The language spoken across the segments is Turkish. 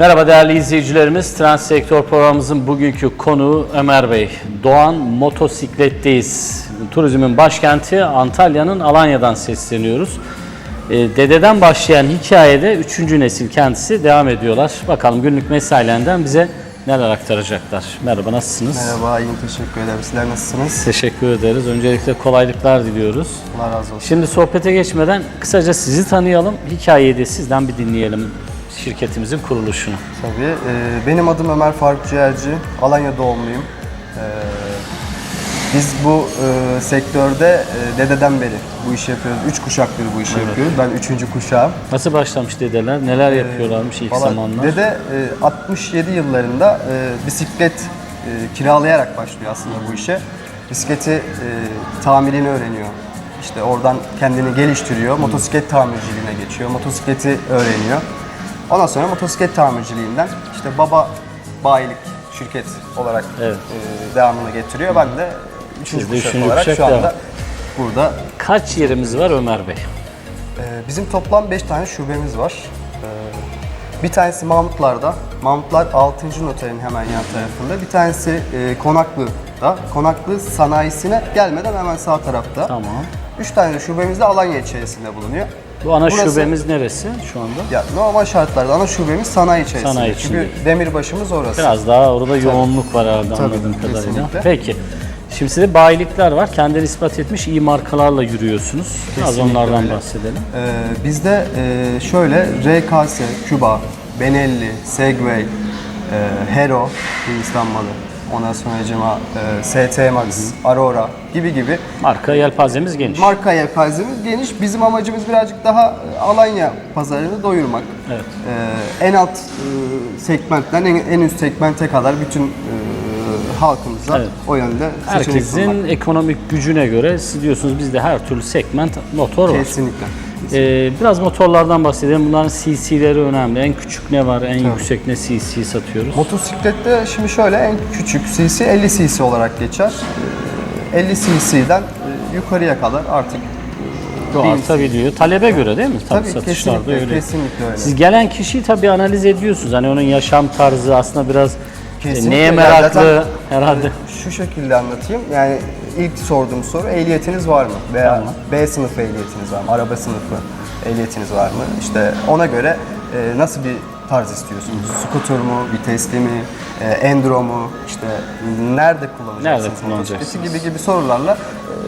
Merhaba değerli izleyicilerimiz. Trans Sektör programımızın bugünkü konuğu Ömer Bey. Doğan Motosiklet'teyiz. Turizmin başkenti Antalya'nın Alanya'dan sesleniyoruz. Ee, Dededen başlayan hikayede 3. nesil kendisi devam ediyorlar. Bakalım günlük mesailerinden bize neler aktaracaklar. Merhaba nasılsınız? Merhaba, iyiyim. Teşekkür ederim. Sizler nasılsınız? Teşekkür ederiz. Öncelikle kolaylıklar diliyoruz. Allah razı olsun. Şimdi sohbete geçmeden kısaca sizi tanıyalım. Hikayeyi de sizden bir dinleyelim. Şirketimizin kuruluşunu. Tabii. e, benim adım Ömer Faruk Ciğerci. Alanya doğumluyum. E, biz bu e, sektörde e, dededen beri bu işi yapıyoruz. Üç kuşaktır bu işi yapıyoruz. Ben üçüncü kuşağım. Nasıl başlamış dedeler? Neler yapıyorlarmış ilk Valla zamanlar? Dede e, 67 yıllarında e, bisiklet e, kiralayarak başlıyor aslında bu işe. Bisikleti e, tamirini öğreniyor. İşte oradan kendini geliştiriyor. Motosiklet tamirciliğine geçiyor. Motosikleti öğreniyor. Ondan sonra motosiklet tamirciliğinden işte baba bayilik şirket olarak Evet. e, devamını getiriyor. Ben de üçüncü Siz de kuşak üçüncü olarak kuşak şu anda devam. burada Kaç yerimiz var Ömer Bey? ee, Bizim toplam 5 tane şubemiz var. Ee, Bir tanesi Mahmutlar'da. Mahmutlar 6. noterin hemen yan tarafında. Bir tanesi e, Konaklı'da. Konaklı sanayisine gelmeden hemen sağ tarafta. Tamam. 3 tane de şubemiz de Alanya içerisinde bulunuyor. Bu ana Burası- şubemiz neresi şu anda? Ya normal şartlarda ana şubemiz sanayi içerisinde. Sanayi Çünkü içinde. demirbaşımız orası. Biraz daha orada yoğunluk var herhalde Tabii, anladığım kadarıyla. kesinlikle. Peki. Şimdi size bayilikler var. Kendini ispat etmiş iyi markalarla yürüyorsunuz. Biraz Kesinlikle onlardan öyle. bahsedelim. Ee, bizde e, şöyle RKS, Küba, Benelli, Segway, e, Hero, Hindistan malı, ondan sonra cema, e, ST Max, Aurora gibi gibi Marka yelpazemiz geniş. marka yelpazemiz geniş. Bizim amacımız birazcık daha e, Alanya pazarını doyurmak. Evet. Ee, en alt e, segmentten en, en üst segmente kadar bütün e, halkımıza Evet. o yönde seçenek sunmak. Herkesin ekonomik gücüne göre siz diyorsunuz bizde her türlü segment motor var. Kesinlikle. Ee, biraz motorlardan bahsedelim. Bunların CC'leri önemli. En küçük ne var? En yüksek ne CC satıyoruz? Motosiklette şimdi şöyle en küçük cc 50 cc olarak geçer. Ee, 50 cc'den e, yukarıya kadar artık Bu artabiliyor. Talebe göre değil mi? Tabii, Tabii, satışlarda kesinlikle, öyle. kesinlikle öyle. Siz gelen kişiyi tabii analiz ediyorsunuz. Hani onun yaşam tarzı aslında biraz Kesinlikle. neye meraklı zaten, herhalde. Şu şekilde anlatayım. Yani ilk sorduğum soru ehliyetiniz var mı? Veya Tamam. B sınıfı ehliyetiniz var mı? Araba sınıfı ehliyetiniz var mı? İşte ona göre e, nasıl bir tarz istiyorsunuz? Scooter mu, vitesli mi, e, enduro mu, işte nerede kullanacaksınız? Nerede kullanacaksınız? gibi gibi sorularla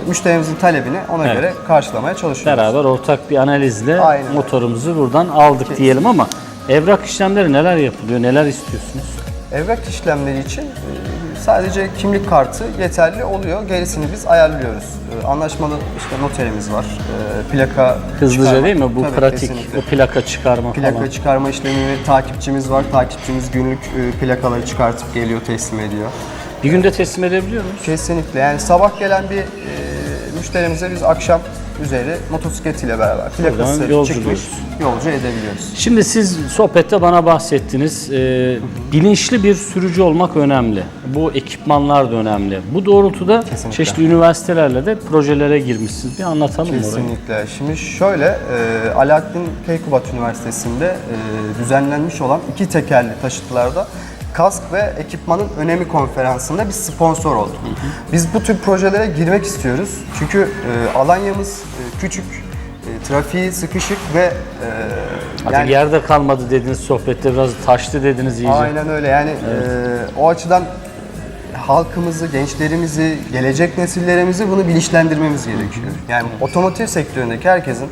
e, müşterimizin talebini ona Evet. göre karşılamaya çalışıyoruz. Beraber ortak bir analizle Aynen motorumuzu buradan aldık diyelim ama evrak işlemleri neler yapılıyor? Neler istiyorsunuz? Evrak işlemleri için e, sadece kimlik kartı yeterli oluyor. Gerisini biz ayarlıyoruz. E, Anlaşmalı işte noterimiz var. E, Plaka Hızlıca çıkarma- değil mi? Bu Tabii, pratik, kesinlikle. o plaka çıkarma Plaka falan. çıkarma işlemi, takipçimiz var. Takipçimiz günlük plakaları çıkartıp geliyor, teslim ediyor. Bir günde teslim edebiliyor muyuz? Kesinlikle. Yani sabah gelen bir müşterimize biz akşam üzeri motosikletiyle beraber plakası yolcu çıkmış diyoruz. yolcu edebiliyoruz. Şimdi siz sohbette bana bahsettiniz. Ee, bilinçli bir sürücü olmak önemli. Bu ekipmanlar da önemli. Bu doğrultuda Kesinlikle. çeşitli üniversitelerle de projelere girmişsiniz. Bir anlatalım orayı. Kesinlikle. Şimdi şöyle, e, Alaaddin Keykubat Üniversitesi'nde e, düzenlenmiş olan iki tekerli taşıtlarda kask ve ekipmanın önemi konferansında bir sponsor olduk. Biz bu tür projelere girmek istiyoruz. Çünkü e, Alanya'mız e, küçük, e, trafiği sıkışık ve e, Artık yani yerde kalmadı dediniz sohbette biraz taştı dediniz iyice. aynen öyle. Yani e, o açıdan halkımızı, gençlerimizi, gelecek nesillerimizi bunu bilinçlendirmemiz gerekiyor. Yani otomotiv sektöründeki herkesin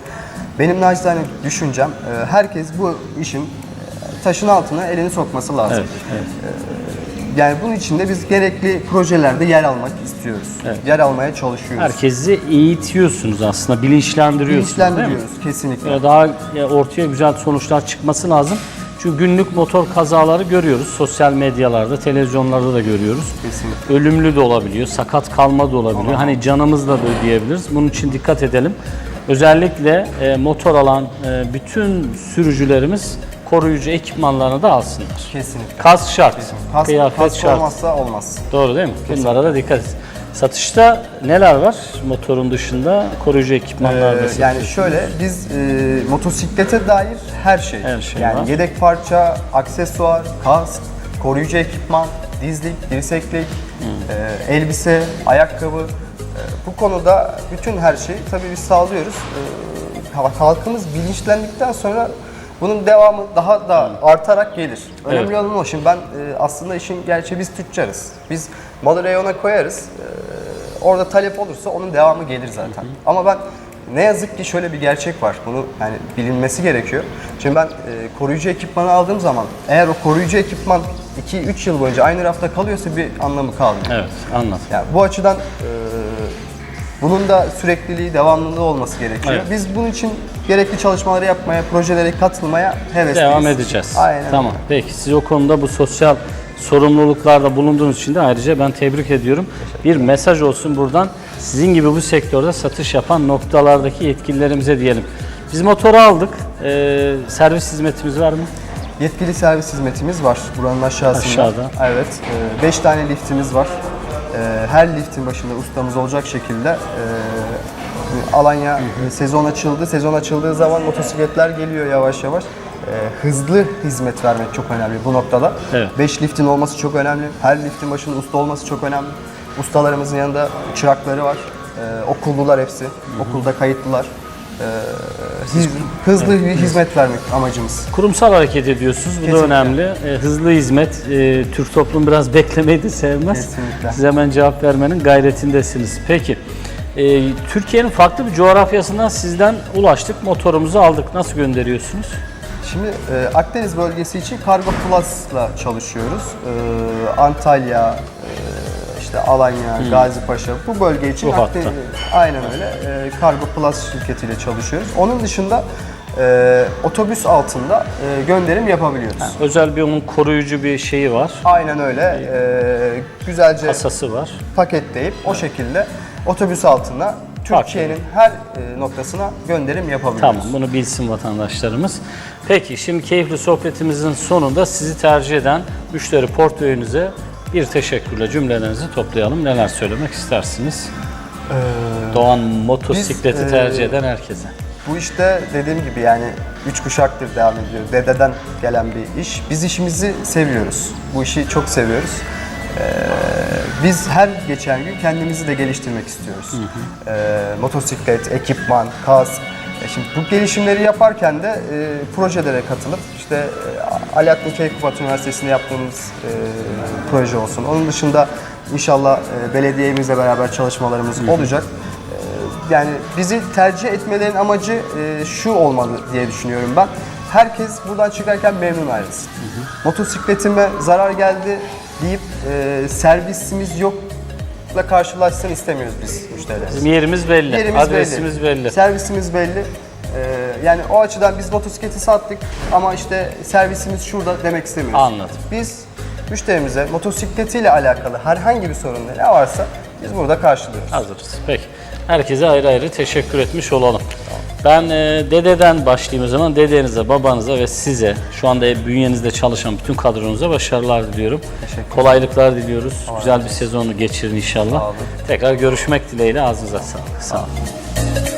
benim naçizane düşüncem e, herkes bu işin e, taşın altına elini sokması lazım. Evet, evet. Yani bunun için de biz gerekli projelerde yer almak istiyoruz. Yer almaya çalışıyoruz. Herkesi eğitiyorsunuz aslında, bilinçlendiriyorsunuz? Bilinçlendiriyoruz kesinlikle. Daha ortaya güzel sonuçlar çıkması lazım. Çünkü günlük motor kazaları görüyoruz. Sosyal medyalarda, televizyonlarda da görüyoruz. Kesinlikle. Ölümlü de olabiliyor, sakat kalma da olabiliyor. Hani canımızla da ödeyebiliriz. Bunun için dikkat edelim. Özellikle e, motor alan e, bütün sürücülerimiz koruyucu ekipmanlarını da alsınlar. Kesinlikle. Kask şart, Kask, kıyafet kask şart. olmazsa olmaz. Doğru değil mi? Bunlara da dikkat et. Satışta neler var motorun dışında? Koruyucu ekipmanlar da Ee, satıyorsunuz. yani şöyle biz e, motosiklete dair her şey. Her şey yani var. yedek parça, aksesuar, kask, koruyucu ekipman, dizlik, dirseklik, Hmm. e, elbise, ayakkabı. E, bu konuda bütün her şeyi tabii biz sağlıyoruz. E, hal- halkımız bilinçlendikten sonra bunun devamı daha da artarak gelir. Önemli Evet. olan o. Şimdi ben e, aslında işin gerçeği biz tüccarız. Biz malı reyona koyarız. E, orada talep olursa onun devamı gelir zaten. Ama ben ne yazık ki şöyle bir gerçek var. Bunu yani bilinmesi gerekiyor. Şimdi ben e, koruyucu ekipmanı aldığım zaman eğer o koruyucu ekipman 2-3 yıl boyunca aynı rafta kalıyorsa bir anlamı kalmıyor. Evet, anladım. Yani bu açıdan e, bunun da sürekliliği, devamlılığı olması gerekiyor. Evet. Biz bunun için gerekli çalışmaları yapmaya, projelere katılmaya hevesliyiz. Devam edeceğiz. Aynen. Tamam. Peki siz o konuda bu sosyal sorumluluklarda bulunduğunuz için de ayrıca ben tebrik ediyorum. Bir mesaj olsun buradan sizin gibi bu sektörde satış yapan noktalardaki yetkililerimize diyelim. Biz motoru aldık. Ee, servis hizmetimiz var mı? Yetkili servis hizmetimiz var buranın aşağısında. Aşağıda. Evet. 5 tane liftimiz var. E, Her liftin başında ustamız olacak şekilde e, Alanya e, sezon açıldı. Sezon açıldığı zaman motosikletler geliyor yavaş yavaş. E, Hızlı hizmet vermek çok önemli bu noktada. Evet. 5 liftin olması çok önemli. Her liftin başında usta olması çok önemli. Ustalarımızın yanında çırakları var. E, Okullular hepsi. Okulda kayıtlılar. E, hiz- Hızlı bir hizmet vermek amacımız. Kurumsal hareket ediyorsunuz. Bu da Kesinlikle. önemli. Ee, hızlı hizmet. Türk toplum biraz beklemeyi de sevmez. Kesinlikle. Siz hemen cevap vermenin gayretindesiniz. Peki. Ee, Türkiye'nin farklı bir coğrafyasından sizden ulaştık. Motorumuzu aldık. Nasıl gönderiyorsunuz? Şimdi e, Akdeniz bölgesi için Cargo Plus'la çalışıyoruz. E, Antalya, e, işte Alanya, Gazipaşa bu bölge için Bu hatta. Akdeniz, aynen öyle e, Cargo Plus şirketiyle çalışıyoruz. Onun dışında e, otobüs altında e, gönderim yapabiliyoruz. Özel bir onun koruyucu bir şeyi var. Aynen öyle. E, güzelce Kasası var. paketleyip o şekilde otobüs altına Türkiye'nin her e, noktasına gönderim yapabiliyoruz. Tamam bunu bilsin vatandaşlarımız. Peki şimdi keyifli sohbetimizin sonunda sizi tercih eden müşteri portföyünüze bir teşekkürle cümlelerinizi toplayalım. Neler söylemek istersiniz? Doğan motosikleti biz, e, tercih eden herkese. Bu işte dediğim gibi yani üç kuşaktır devam ediyor. Dededen gelen bir iş. Biz işimizi seviyoruz. Bu işi çok seviyoruz. Ee, biz her geçen gün kendimizi de geliştirmek istiyoruz. Ee, motosiklet, ekipman, kask. E Şimdi bu gelişimleri yaparken de e, projelere katılıp işte e, Alaaddin Keykubat Üniversitesi'nde yaptığımız e, proje olsun. Onun dışında inşallah e, belediyemizle beraber çalışmalarımız olacak. Ee, Yani bizi tercih etmelerin amacı e, şu olmalı diye düşünüyorum ben. Herkes buradan çıkarken memnun ayrılsın. Motosikletime zarar geldi deyip e, servisimiz yokla karşılaşsın istemiyoruz biz müşteriler. Bizim yerimiz belli, Yerimiz adresimiz belli. Servisimiz belli. Ee, yani o açıdan biz motosikleti sattık ama işte servisimiz şurada demek istemiyoruz. Anladım. Biz müşterimize motosikletiyle alakalı herhangi bir sorun ne varsa biz burada karşılıyoruz. Hazırız. Peki. Herkese ayrı ayrı teşekkür etmiş olalım. Ben e, dededen başlayayım o zaman. Dedenize, babanıza ve size, şu anda bünyenizde çalışan bütün kadronuza başarılar diliyorum. Kolaylıklar diliyoruz. Güzel bir sezonu geçirin inşallah. Tekrar görüşmek dileğiyle ağzınıza sağlık. Sağ olun.